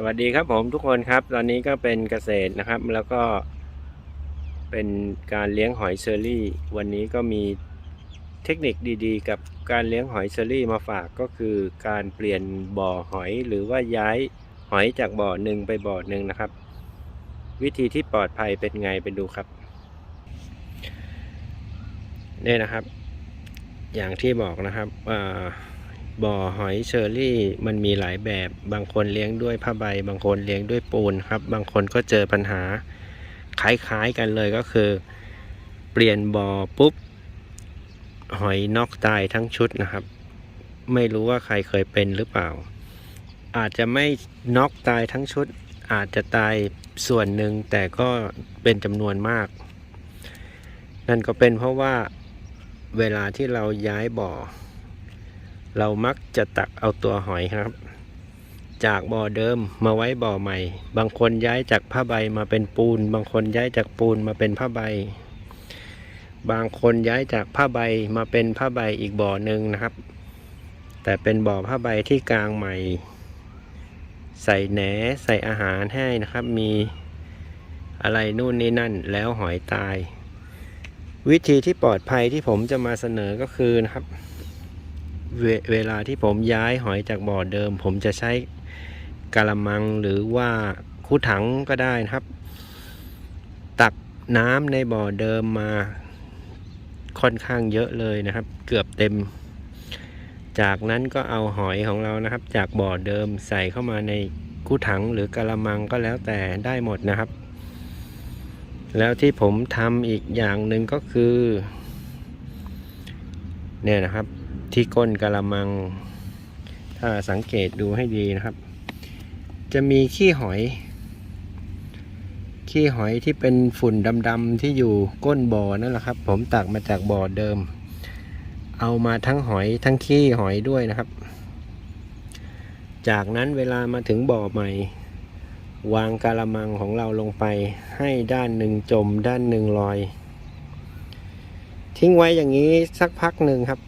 สวัสดีครับผมทุกคนครับ ตอนนี้ก็เป็นเกษตรนะครับ แล้วก็เป็นการเลี้ยงหอยเชอรี่ วันนี้ก็มีเทคนิคดีๆ กับการเลี้ยงหอยเชอรี่มาฝากก็คือการเปลี่ยนบ่อหอยหรือว่าย้ายหอยจากบ่อหนึ่งไปบ่อหนึ่งนะครับ วิธีที่ปลอดภัยเป็นไงไปดูครับนี่นะครับ อย่างที่บอกนะครับว่า บ่อหอยเชอรี่ มันมีหลายแบบ บางคนเลี้ยงด้วยผ้าใบ บางคนเลี้ยงด้วยปูนครับ บางคนก็เจอปัญหาคล้ายๆกันเลยก็คือ เปลี่ยนบ่อปุ๊บ หอยนอกตายทั้งชุดนะครับ ไม่รู้ว่าใครเคยเป็นหรือเปล่า อาจจะไม่นอกตายทั้งชุด อาจจะตายส่วนหนึ่งแต่ก็เป็นจำนวนมาก นั่นก็เป็นเพราะว่าเวลาที่เราย้ายบ่อ เรามักจะตักเอาตัวหอยครับ จากบ่อเดิมมาไว้บ่อใหม่ บางคนย้ายจากผ้าใบมาเป็นปูน บางคนย้ายจากปูนมาเป็นผ้าใบ บางคนย้ายจากผ้าใบมาเป็นผ้าใบอีกบ่อหนึ่งนะครับ แต่เป็นบ่อผ้าใบที่กลางใหม่ ใส่แหนใส่อาหารให้นะครับ มีอะไรนู่นนี่นั่นแล้วหอยตาย วิธีที่ปลอดภัยที่ผมจะมาเสนอก็คือนะครับ เวเวลาที่ผมย้ายหอยจากบ่อเดิม ผมจะใช้กะละมังหรือว่าคูถังก็ได้นะครับ ตักน้ำในบ่อเดิมมาค่อนข้างเยอะเลยนะครับ เกือบเต็ม จากนั้นก็เอาหอยของเรานะครับ จากบ่อเดิมใส่เข้ามาในคูถังหรือกะละมังก็แล้วแต่ได้หมดนะครับ แล้วที่ผมทำอีกอย่างหนึ่งก็คือ เนี่ยนะครับ ที่ก้นกะละมัง ถ้าสังเกตดูให้ดีนะครับ จะมีขี้หอย ขี้หอยที่เป็นฝุ่นดำๆที่อยู่ก้นบ่อนั่นแหละครับ ผมตักมาจากบ่อเดิม เอามาทั้งหอยทั้งขี้หอยด้วยนะครับ จากนั้นเวลามาถึงบ่อใหม่ วางกะละมังของเราลงไป ให้ด้านหนึ่งจมด้านหนึ่งลอย ทิ้งไว้อย่างนี้สักพักหนึ่งครับ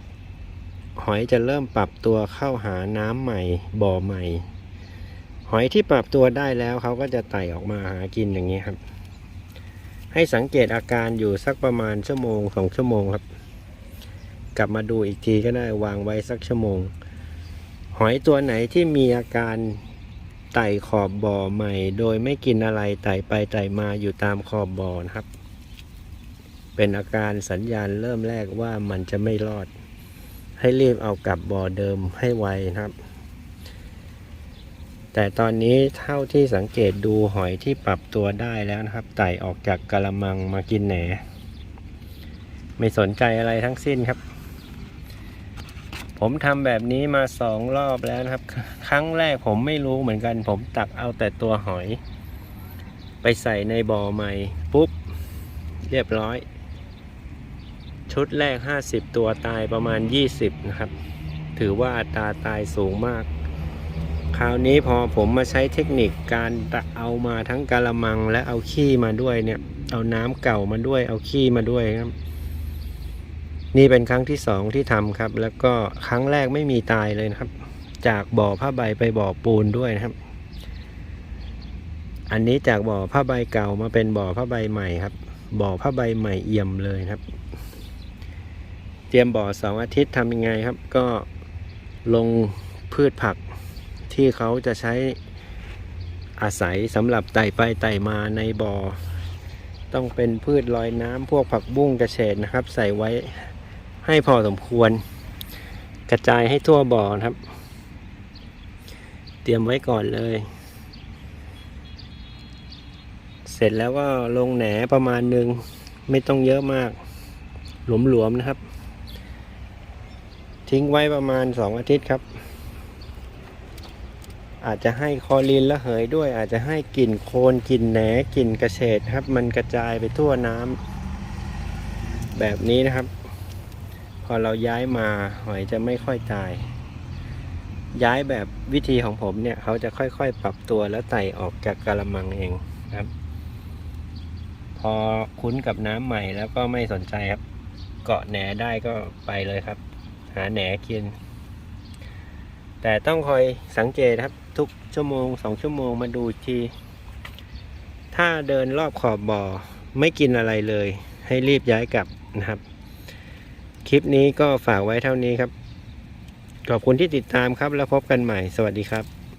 หอยจะเริ่มปรับตัวเข้าหาน้ำใหม่บ่อใหม่ หอยที่ปรับตัวได้แล้วเขาก็จะไต่ออกมาหากินอย่างนี้ครับ ให้สังเกตอาการอยู่สักประมาณชั่วโมงสองชั่วโมงครับ กลับมาดูอีกทีก็ได้วางไว้สักชั่วโมง หอยตัวไหนที่มีอาการไต่ขอบบ่อใหม่ โดยไม่กินอะไรไต่ไปไต่มาอยู่ตามขอบบ่อนะครับ เป็นอาการสัญญาณเริ่มแรกว่ามันจะไม่รอด ให้รีบเอากลับบ่อเดิมให้ไวนะครับ แต่ตอนนี้เท่าที่สังเกตดูหอยที่ปรับตัวได้แล้วนะครับ ไต่ออกจากกระมังมากินแหน ไม่สนใจอะไรทั้งสิ้นครับ ผมทำแบบนี้มาสองรอบแล้วนะครับ ครั้งแรกผมไม่รู้เหมือนกัน ผมตักเอาแต่ตัวหอย ไปใส่ในบ่อใหม่ปุ๊บ เรียบร้อย ชุดแรก 50 ตัวตายประมาณ 20 นะครับ ถือว่าอัตราตายสูงมาก คราวนี้พอผมมาใช้เทคนิคการเอามาทั้งกะละมังและเอาขี้มาด้วยเนี่ย เอาน้ำเก่ามาด้วย เอาขี้มาด้วยครับ นี่เป็นครั้งที่สองที่ทำครับ แล้วก็ครั้งแรกไม่มีตายเลยนะครับ จากบ่อผ้าใบไปบ่อปูนด้วยนะครับ อันนี้จากบ่อผ้าใบเก่ามาเป็นบ่อผ้าใบใหม่ครับ บ่อผ้าใบใหม่เอี่ยมเลยครับ เตรียมบ่อสองอาทิตย์ทำยังไงครับ ก็ลงพืชผักที่เขาจะใช้อาศัยสำหรับไต่ไปไต่มาในบ่อ ต้องเป็นพืชลอยน้ำพวกผักบุ้งกระเฉดนะครับ ใส่ไว้ให้พอสมควร กระจายให้ทั่วบ่อครับ เตรียมไว้ก่อนเลย เสร็จแล้วก็ลงแหนประมาณหนึ่งไม่ต้องเยอะมากหลวมๆนะครับ ทิ้งไว้ประมาณสองอาทิตย์ครับ อาจจะให้คอลินและเหยด้วย อาจจะให้กลิ่นโคลนกลิ่นแหนกลิ่นกระเฉดครับ มันกระจายไปทั่วน้ำแบบนี้นะครับ พอเราย้ายมาหอยจะไม่ค่อยตาย ย้ายแบบวิธีของผมเนี่ย เขาจะค่อยๆ ปรับตัวแล้วไต่ออกจากกระมังเองครับ พอคุ้นกับน้ำใหม่แล้วก็ไม่สนใจครับ เกาะแหนได้ก็ไปเลยครับ หาแหนกิน แต่ต้องคอยสังเกตครับ ทุกชั่วโมงสองชั่วโมงมาดูทีถ้าเดินรอบขอบบ่อไม่กินอะไรเลย ให้รีบย้ายกลับนะครับ คลิปนี้ก็ฝากไว้เท่านี้ครับ ขอบคุณที่ติดตามครับแล้วพบกันใหม่ สวัสดีครับ